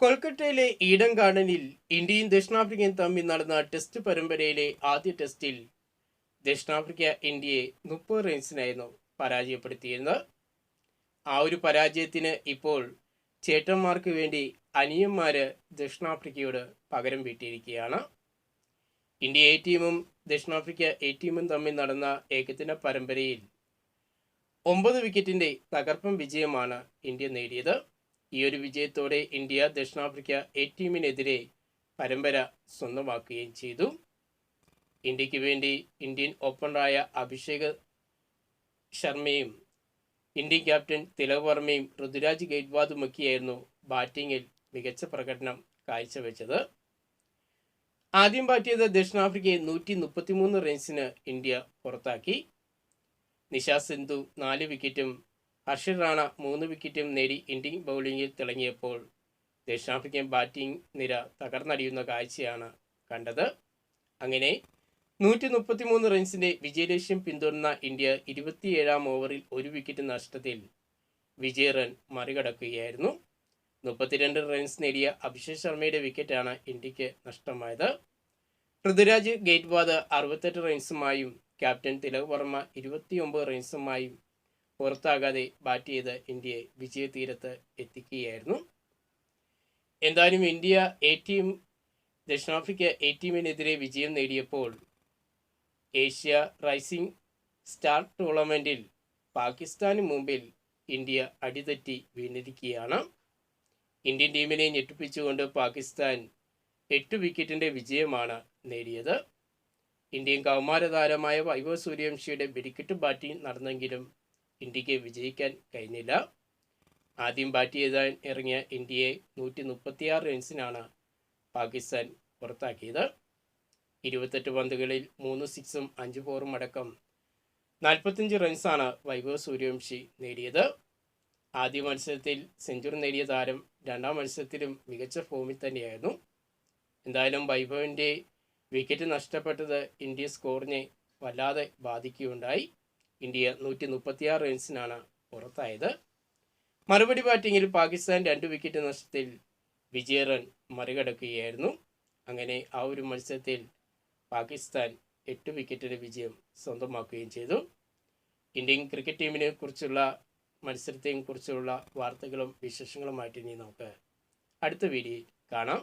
കൊൽക്കത്തയിലെ ഈഡൻ ഗാർഡനിൽ ഇന്ത്യയും ദക്ഷിണാഫ്രിക്കയും തമ്മിൽ നടന്ന ടെസ്റ്റ് പരമ്പരയിലെ ആദ്യ ടെസ്റ്റിൽ ദക്ഷിണാഫ്രിക്ക ഇന്ത്യയെ മുപ്പത് റൺസിനായിരുന്നു പരാജയപ്പെടുത്തിയിരുന്നത്. ആ ഒരു പരാജയത്തിന് ഇപ്പോൾ ചേട്ടന്മാർക്ക് വേണ്ടി അനിയന്മാര് ദക്ഷിണാഫ്രിക്കയോട് പകരം വീട്ടിയിരിക്കുകയാണ്. ഇന്ത്യ എ ടീമും ദക്ഷിണാഫ്രിക്ക എ ടീമും തമ്മിൽ നടന്ന ഏകദിന പരമ്പരയിൽ ഒമ്പത് വിക്കറ്റിന്റെ തകർപ്പൻ വിജയമാണ് ഇന്ത്യ നേടിയത്. ഈ ഒരു വിജയത്തോടെ ഇന്ത്യ ദക്ഷിണാഫ്രിക്ക എ ടീമിനെതിരെ പരമ്പര സ്വന്തമാക്കുകയും ചെയ്തു. ഇന്ത്യയ്ക്ക് വേണ്ടി ഇന്ത്യൻ ഓപ്പണറായ അഭിഷേക് ശർമ്മയും ഇന്ത്യൻ ക്യാപ്റ്റൻ തിലക് വർമ്മയും ഋതുരാജ് ഗെയ്റ്റ്വാദുമൊക്കെയായിരുന്നു ബാറ്റിങ്ങിൽ മികച്ച പ്രകടനം കാഴ്ചവെച്ചത്. ആദ്യം ബാറ്റ് ചെയ്ത ദക്ഷിണാഫ്രിക്കയെ നൂറ്റി മുപ്പത്തിമൂന്ന് റൺസിന് ഇന്ത്യ പുറത്താക്കി. നിഷാ സിന്ധു നാല് വിക്കറ്റും ഹർഷദ് റാണ മൂന്ന് വിക്കറ്റും നേടി ഇന്ത്യൻ ബൗളിംഗിൽ തിളങ്ങിയപ്പോൾ ദക്ഷിണാഫ്രിക്കൻ ബാറ്റിംഗ് നിര തകർന്നടിയുന്ന കാഴ്ചയാണ് കണ്ടത്. അങ്ങനെ നൂറ്റി മുപ്പത്തി മൂന്ന് റൺസിന്റെ വിജയലക്ഷ്യം പിന്തുടർന്ന ഇന്ത്യ ഇരുപത്തിയേഴാം ഓവറിൽ ഒരു വിക്കറ്റ് നഷ്ടത്തിൽ വിജയ റൺ മറികടക്കുകയായിരുന്നു. മുപ്പത്തിരണ്ട് റൺസ് നേടിയ അഭിഷേക് ശർമ്മയുടെ വിക്കറ്റാണ് ഇന്ത്യയ്ക്ക് നഷ്ടമായത്. പൃഥ്വിരാജ് ഗേറ്റ്വാദ് അറുപത്തെട്ട് റൺസുമായും ക്യാപ്റ്റൻ തിലക് വർമ്മ ഇരുപത്തിയൊമ്പത് റൺസുമായും പുറത്താകാതെ ബാറ്റ് ചെയ്ത് ഇന്ത്യയെ വിജയതീരത്ത് എത്തിക്കുകയായിരുന്നു. എന്തായാലും ഇന്ത്യ എ ടീം ദക്ഷിണാഫ്രിക്ക എ ടീമിനെതിരെ വിജയം നേടിയപ്പോൾ ഏഷ്യ റൈസിംഗ് സ്റ്റാർ ടൂർണമെന്റിൽ പാകിസ്ഥാന് മുമ്പിൽ ഇന്ത്യ അടിതെറ്റി വീണിരിക്കുകയാണ്. ഇന്ത്യൻ ടീമിനെ ഞെട്ടിപ്പിച്ചുകൊണ്ട് പാകിസ്ഥാൻ എട്ട് വിക്കറ്റിന്റെ വിജയമാണ് നേടിയത്. ഇന്ത്യൻ കൗമാര താരമായ വൈഭവ് സൂര്യവംശിയുടെ വെടിക്കെട്ട് ബാറ്റിംഗ് നടന്നെങ്കിലും ഇന്ത്യയ്ക്ക് വിജയിക്കാൻ കഴിഞ്ഞില്ല. ആദ്യം ബാറ്റ് ചെയ്താൻ ഇറങ്ങിയ ഇന്ത്യയെ നൂറ്റി മുപ്പത്തിയാറ് റൺസിനാണ് പാകിസ്ഥാൻ പുറത്താക്കിയത്. ഇരുപത്തെട്ട് പന്തുകളിൽ മൂന്ന് സിക്സും അഞ്ച് ഫോറും അടക്കം നാൽപ്പത്തഞ്ച് റൺസാണ് വൈഭവ് സൂര്യവംശി നേടിയത്. ആദ്യ മത്സരത്തിൽ സെഞ്ചുറി നേടിയ താരം രണ്ടാം മത്സരത്തിലും മികച്ച ഫോമിൽ തന്നെയായിരുന്നു. എന്തായാലും വൈഭവിന്റെ വിക്കറ്റ് നഷ്ടപ്പെട്ടത് ഇന്ത്യ സ്കോറിനെ വല്ലാതെ ബാധിക്കുകയുണ്ടായി. ഇന്ത്യ നൂറ്റി മുപ്പത്തിയാറ് റൺസിനാണ് പുറത്തായത്. മറുപടി ബാറ്റിങ്ങിൽ പാകിസ്ഥാൻ രണ്ട് വിക്കറ്റ് നഷ്ടത്തിൽ വിജയ റൺ മറികടക്കുകയായിരുന്നു. അങ്ങനെ ആ ഒരു മത്സരത്തിൽ പാകിസ്ഥാൻ എട്ട് വിക്കറ്റിന് വിജയം സ്വന്തമാക്കുകയും ചെയ്തു. ഇന്ത്യൻ ക്രിക്കറ്റ് ടീമിനെ കുറിച്ചുള്ള മത്സരത്തെയും കുറിച്ചുള്ള വാർത്തകളും വിശേഷങ്ങളുമായിട്ട് ഇനി നമുക്ക് അടുത്ത വീഡിയോയിൽ കാണാം.